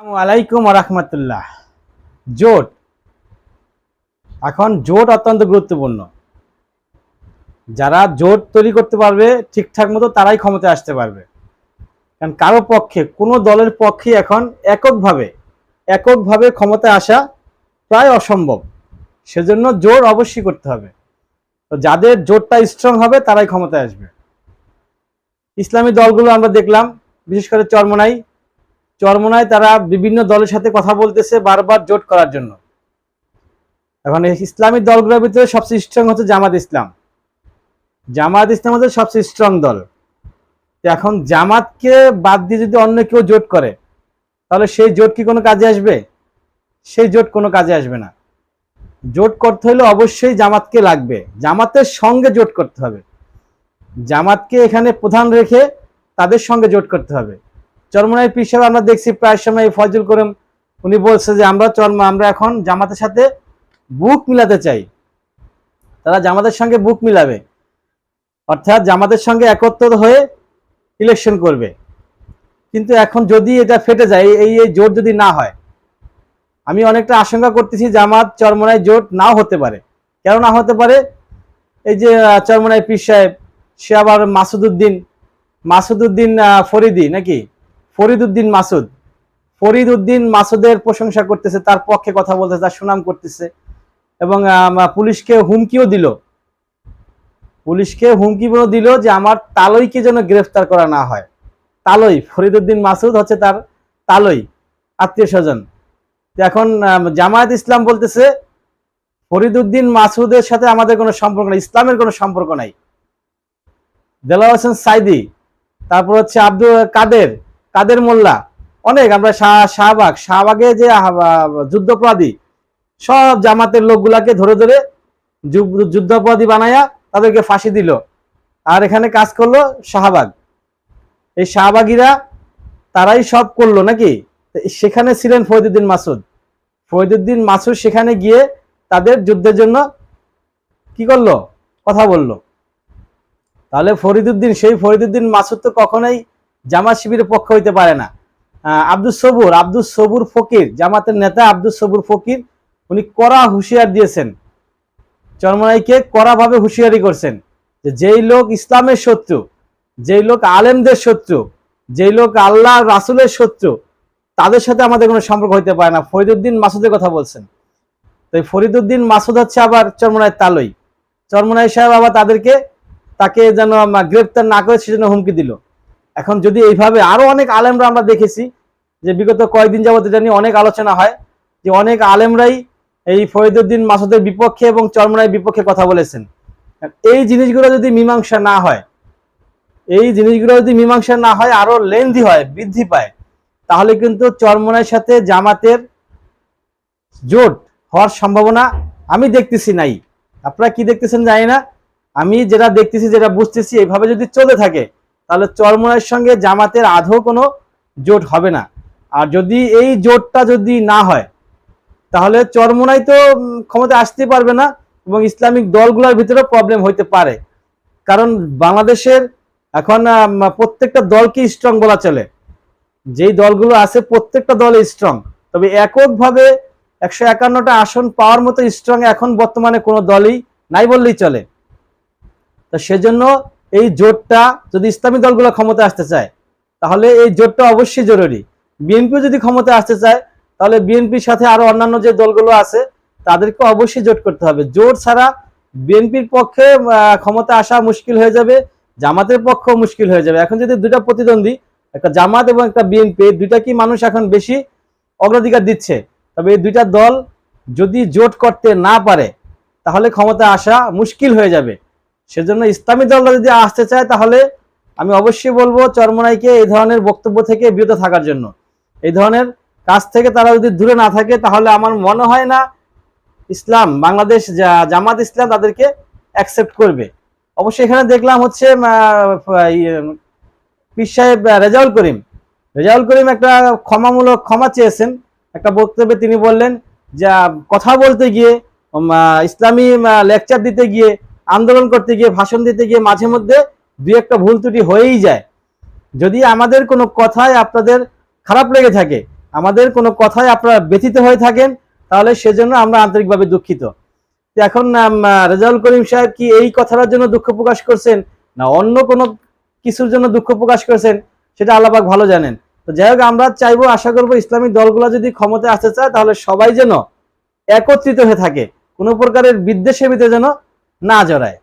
আলাইকুম রহমতুল্লাহ। জোট। এখন জোট অত্যন্ত গুরুত্বপূর্ণ। যারা জোট তৈরি করতে পারবে ঠিকঠাক মতো তারাই ক্ষমতায় আসতে পারবে। কারণ কারও পক্ষে, কোনো দলের পক্ষে এখন এককভাবে এককভাবে ক্ষমতায় আসা প্রায় অসম্ভব। সেজন্য জোর অবশ্যই করতে হবে। তো যাদের জোটটা স্ট্রং হবে, তারাই ক্ষমতায় আসবে। ইসলামী দলগুলো আমরা দেখলাম, বিশেষ করে চরমনাই চরমনায় তারা বিভিন্ন দলের সাথে কথা বলতেছে বারবার জোট করার জন্য। এখন ইসলামী দলগুলোর ভিতরে সবচেয়ে স্ট্রং হচ্ছে জামাত ইসলাম। জামাত ইসলাম হচ্ছে সবচেয়ে স্ট্রং দল। এখন জামাতকে বাদ দিয়ে যদি অন্য কেউ জোট করে, তাহলে সেই জোট কি কোনো কাজে আসবে? সেই জোট কোনো কাজে আসবে না। জোট করতে হলে অবশ্যই জামাতকে লাগবে। জামাতের সঙ্গে জোট করতে হবে। জামাতকে এখানে প্রধান রেখে তাদের সঙ্গে জোট করতে হবে। চরমনাই পীর সাহেব আমরা দেখছি প্রায় সময় ফজল করিম উনি বলছে যে আমরা চরম আমরা এখন জামাতের সাথে বুক মিলাতে চাই। তারা জামাতের সঙ্গে বুক মিলাবে। অর্থাৎ জামাতের সঙ্গে একত্র হয়ে ইলেকশন করবে। কিন্তু এখন যদি এটা ফেটে যায় এই এই জোট যদি না হয় আমি অনেকটা আশঙ্কা করতেছি জামাত চরমনায় জোট নাও হতে পারে। কেন না হতে পারে? এই যে আহ, চরমনাই পীর সাহেব সে আবার মাসুদুদ্দিন মাসুদুদ্দিন ফরিদি নাকি? ফরিদুদ্দিন মাসুদ। ফরিদুদ্দিন মাসুদের প্রশংসা করতেছে, তার পক্ষে কথা বলতেছে, তার সুনাম করতেছে এবং পুলিশকে হুমকিও দিল। পুলিশকে হুমকি দিল যে আমার তালইকে যেন গ্রেফতার করা না হয়। তালই ফরিদুদ্দিন মাসুদ হচ্ছে তার তালই, আত্মীয় স্বজন। এখন জামায়াত ইসলাম বলতেছে ফরিদুদ্দিন মাসুদের সাথে আমাদের কোনো সম্পর্ক নাই, ইসলামের কোনো সম্পর্ক নাই। দেলাওয়ার হোসেন সাইদি, তারপর হচ্ছে আব্দুল কাদের কাদের মোল্লা? অনেক, আমরা শাহ, শাহবাগ, শাহবাগে যে যুদ্ধপরাধী, সব জামাতের লোকগুলাকে ধরে ধরে যুদ্ধপরাধী বানায়া তাদেরকে ফাঁসি দিল। আর এখানে কাজ করল শাহবাগ। এই শাহবাগীরা তারাই সব করল নাকি? সেখানে ছিলেন ফরিদুদ্দিন মাসুদ। ফরিদুদ্দিন মাসুদ সেখানে গিয়ে তাদের যুদ্ধের জন্য কি করল? কথা বলল। তাহলে ফরিদুদ্দিন, সেই ফরিদুদ্দিন মাসুদ তো কখনোই জামাত শিবিরের পক্ষ হইতে পারে না। আব্দুল সবুর আব্দুল সবুর ফকির, জামাতের নেতা আব্দুল সবুর ফকির, উনি কড়া হুঁশিয়ার দিয়েছেন। চরমনাইকে কড়াভাবে হুঁশিয়ারি করছেন যে যেই লোক ইসলামের শত্রু, যেই লোক আলেমদের শত্রু, যেই লোক আল্লাহ রাসুলের শত্রু, তাদের সাথে আমাদের কোনো সম্পর্ক হইতে পারে না। ফরিদুদ্দিন মাসুদের কথা বলছেন। তো এই ফরিদুদ্দিন মাসুদ হচ্ছে আবার চরমনায় তালই। চরমনাই সাহেব আবার তাদেরকে তাকে যেন গ্রেপ্তার না করে সেজন্য হুমকি দিল। এখন যদি এইভাবে আরও অনেক আলেমরা আমরা দেখেছি, যে বিগত কয়েকদিন যাবত এটা নিয়ে অনেক আলোচনা হয়, যে অনেক আলেমরাই এই ফরিদুদ্দিন মাসুদের বিপক্ষে এবং চরমনাইয়ের বিপক্ষে কথা বলেছেন। এই জিনিসগুলো যদি মীমাংসা না হয়, এই জিনিসগুলো যদি মীমাংসা না হয়, আরও লেন্দি হয়, বৃদ্ধি পায়, তাহলে কিন্তু চরমনাইয়ের সাথে জামাতের জোট হওয়ার সম্ভাবনা আমি দেখতেছি নাই। আপনারা কি দেখতেছেন জানি না। আমি যেটা দেখতেছি, যেটা বুঝতেছি, এইভাবে যদি চলে থাকে তাহলে চরমনাইয়ের সঙ্গে জামাতের আদৌ কোনো জোট হবে না। আর যদি এই জোটটা যদি না হয়, তাহলে চরমনাই তো ক্ষমতা আসতে পারবে না এবং ইসলামিক দলগুলোর ভিতরেও প্রবলেম হইতে পারে। কারণ বাংলাদেশের এখন প্রত্যেকটা দলকে স্ট্রং বলা চলে। যেই দলগুলো আছে, প্রত্যেকটা দল স্ট্রং তবে এককভাবে একশো একান্নটা আসন পাওয়ার মতো স্ট্রং এখন বর্তমানে কোনো দলই নাই বললেই চলে। তো সেজন্য এই জোটটা যদি ইসলামী দলগুলো ক্ষমতা আসতে চায়, তাহলে এই জোটটা অবশ্যই জরুরি। বিএনপি যদি ক্ষমতা আসতে চায়, তাহলে বিএনপির সাথে আরও অন্যান্য যে দলগুলো আছে, তাদেরকে অবশ্যই জোট করতে হবে। জোট ছাড়া বিএনপির পক্ষে ক্ষমতা আসা মুশকিল হয়ে যাবে, জামাতের পক্ষেও মুশকিল হয়ে যাবে। এখন যদি দুটা প্রতিদ্বন্দ্বী, একটা জামাত এবং একটা বিএনপি দুইটা কি মানুষ এখন বেশি অগ্রাধিকার দিচ্ছে? তবে এই দুইটা দল যদি জোট করতে না পারে, তাহলে ক্ষমতা আসা মুশকিল হয়ে যাবে। সেজন্য ইসলামী দলরা যদি আসতে চায় তাহলে আমি অবশ্যই বলব চরমনাইকে এই ধরনের বক্তব্য থেকে বিরত থাকার জন্য। এই ধরনের কাজ থেকে তারা যদি দূরে না থাকে তাহলে আমার মনে হয় না ইসলাম বাংলাদেশ জামাত ইসলাম তাদেরকে অ্যাকসেপ্ট করবে। অবশ্যই এখানে দেখলাম হচ্ছে ইয়ে, পীর সাহেব রেজাউল করিম। রেজাউল করিম একটা ক্ষমামূলক ক্ষমা চেয়েছেন। একটা বক্তব্যে তিনি বললেন যে কথা বলতে গিয়ে ইসলামী লেকচার দিতে গিয়ে আন্দোলন করতে গিয়ে, ভাষণ দিতে গিয়ে মাঝে মধ্যে দুই একটা ভুল ত্রুটি হয়েই যায়। যদি আমাদের কোনো কথায় আপনাদের খারাপ লেগে থাকে, আমাদের কোনো কথায় আপনারা ব্যথিত হয়ে থাকেন, তাহলে সেজন্য আমরা আন্তরিকভাবে দুঃখিত। এখন রেজাউল করিম সাহেব কি এই কথাটার জন্য দুঃখ প্রকাশ করছেন, না অন্য কোনো কিছুর জন্য দুঃখ প্রকাশ করছেন, সেটা আল্লাহবাক ভালো জানেন। তো যাই হোক, আমরা চাইব, আশা করব ইসলামিক দলগুলো যদি ক্ষমতায় আসতে চায়, তাহলে সবাই যেন একত্রিত হয়ে থাকে। কোনো প্রকারের বিদ্বেষের ভিতরে যেন না জড়ায়।